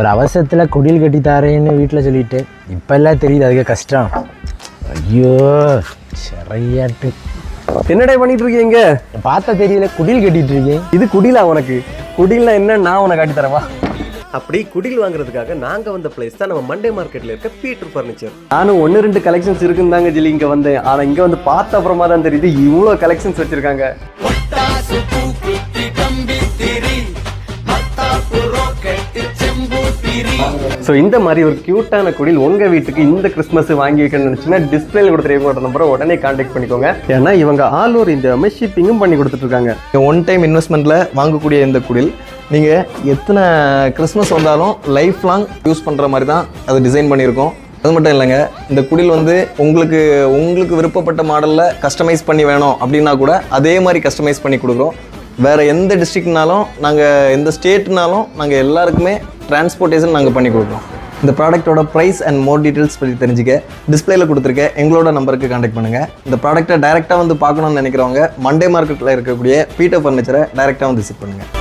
ஒரு அவசரத்தில் குடில் கட்டி தாரேன்னு வீட்டில் சொல்லிட்டு இப்போல்லாம் தெரியுது அதுக்கு கஷ்டம். ஐயோ சரியாட்டு என்னடா பண்ணிட்டு இருக்கீங்க பார்த்தா தெரியல குடில் கட்டிட்டு இருக்கேன். இது குடிலா உனக்கு? குடில்னா என்ன நான் உனக்கு காட்டி தரவா? அப்படி குடில் வாங்குறதுக்காக நாங்க வந்த பிளேஸ் தான் நம்ம மண்டே மார்க்கெட்ல இருக்க பீட்டர் ஃபர்னிச்சர் நானும் ஒன்னு ரெண்டு கலெக்ஷன்ஸ் இருக்குன்னு தாங்க ஜிலி இங்க வந்தேன். ஆனா இங்க வந்து பார்த்த அப்புறமா தான் தெரியுது இவ்வளோ கலெக்ஷன்ஸ் வச்சிருக்காங்க. ஸோ இந்த மாதிரி ஒரு கியூட்டான குடில் உங்க வீட்டுக்கு இந்த கிறிஸ்மஸ் வாங்கி வைக்கணும்னு நினைச்சுன்னா டிஸ்பிளேல இவங்களோட நம்பரை உடனே கான்டாக்ட் பண்ணிக்கோங்க. ஏன்னா இவங்க ஆல் ஓவர் இந்தியாவுமே ஷிப்பிங்கும் பண்ணி கொடுத்துட்டு இருக்காங்க ஒன் டைம் இன்வெஸ்ட்மெண்ட்டில் வாங்கக்கூடிய இந்த குடில் நீங்கள் எத்தனை கிறிஸ்மஸ் வந்தாலும் லைஃப் லாங் யூஸ் பண்ணுற மாதிரி தான் அது டிசைன் பண்ணியிருக்கோம். அது மட்டும் இல்லைங்க இந்த குடில் வந்து உங்களுக்கு உங்களுக்கு விருப்பப்பட்ட மாடலில் கஸ்டமைஸ் பண்ணி வேணும் அப்படின்னா கூட அதே மாதிரி கஸ்டமைஸ் பண்ணி கொடுக்குறோம். வேறு எந்த டிஸ்ட்ரிக்ட்னாலும் நாங்கள் எந்த ஸ்டேட்னாலும் நாங்கள் எல்லாருக்குமே டிரான்ஸ்போர்ட்டேஷன் நாங்கள் பண்ணி கொடுக்குறோம். இந்த ப்ராடக்ட்டோட ப்ரைஸ் அண்ட் மோர் டீட்டெயில்ஸ் பற்றி தெரிஞ்சுக்க டிஸ்பிளேல கொடுத்துருக்க எங்களோட நம்பருக்கு காண்டாக்ட் பண்ணுங்கள் இந்த ப்ராடக்ட்டை டைரெக்டாக வந்து பார்க்கணும்னு நினைக்கிறவங்க மண்டே மார்க்கெட்டில் இருக்கக்கூடிய பீட்டர் ஃபர்னிச்சரை டைரெக்டாக வந்து விசிட் பண்ணுங்கள்